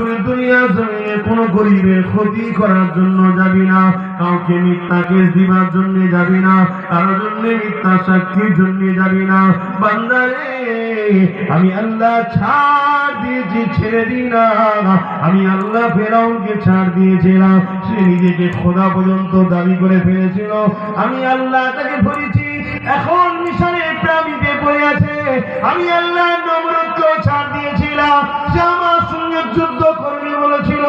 তুই দুনিয়া জমিনে কোনো গরিবের ক্ষতি করার জন্য যাবি না, কাউকে মিথ্যা কেস দিবার জন্য যাবি না, কারোর জন্য মিথ্যা সাক্ষীর জন্য যাবি না। বান্দারে, আমি আল্লাহ ছাড় দিয়েছি, ছেড়ে দিই না। আমি আল্লাহ ফেরাউনকে ছাড় দিয়েছিলাম, সে নিজেকে খোদা পর্যন্ত দাবি করে ফেলেছিল। আমি আল্লাহ তাকে ধরেছি, এখন মিশনে প্রাণীতে পড়ে আছে। আমি আল্লাহ নমরতকেও ছাড় দিয়েছিলাম যুদ্ধ করবে বলেছিল।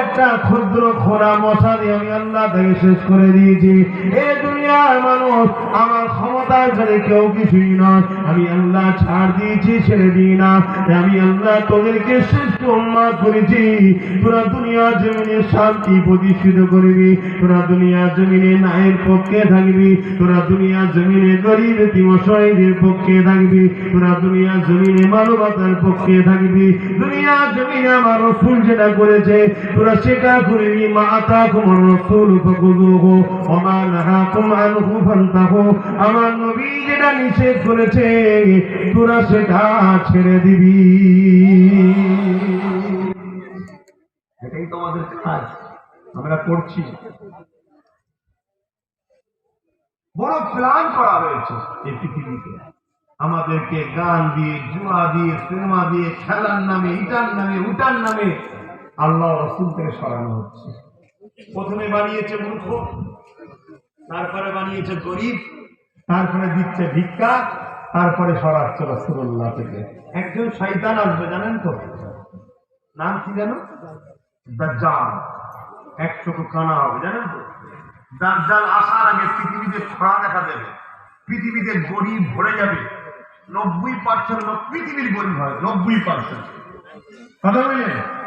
একটা ক্ষুদ্র খোরা মশা দিয়ে আমি আল্লাহ থেকে শেষ করে দিয়েছি। এ দুনিয়ার মানুষ আমার ক্ষমতার ঘরে কেউ কিছুই নয়। আমি আল্লাহ ছাড় দিয়েছি, ছেড়ে দিই না। আমি আল্লাহ তোদেরকে শ্রেষ্ঠ উন্মাদ করেছি। তোরা দুনিয়া জমিনে শান্তি প্রতিষ্ঠিত করবি। তোরা দুনিয়া জমিনে নায়ের পক্ষে থাকবি। তোরা দুনিয়া জমিনে গরিব তিমশাইদের পক্ষে থাকবি। তোরা দুনিয়া জমিনে মানবতার পক্ষে থাকবি। দুনিয়া জমিনে আমার রসুল যেটা করেছে তোরা সেটা করবি। মা আতা কুমার রসুল ফকুদুহু ওমা নাহাকুম আনহু ফান্তাহু। আমার নবী যেটা নিষেধ করেছে, তোরা সেটা ছেড়ে দিবি। এটাই তোমাদের কাজ, আমরা করছি। বড় প্ল্যান করা হয়েছে এই পৃথিবীতে। আমাদেরকে গান দিয়ে, জুয়া দিয়ে, সিনেমা দিয়ে, খেলার নামে, ইটার নামে, উটার নামে আল্লাহ রসুল থেকে সরানো হচ্ছে। প্রথমে বানিয়েছে মূর্খ, তারপরে বানিয়েছে গরিব। তারপরে দিচ্ছে ভিক্ষা, তারপরে সরাচ্ছে রসুল্লাহ থেকে। একজন শয়তান আসবে, জানেন তো? নাম কি জানো দাজ্জাল। এক চোখ কানা হবে, জানেন তো? দাজ্জাল আসার আগে পৃথিবীতে খরা দেখা দেবে। পৃথিবীতে গরিব ভরে যাবে। নব্বই পার্সেন্ট লোক পৃথিবীর গরিব হয়, নব্বই পার্সেন্ট। কথা বললেন?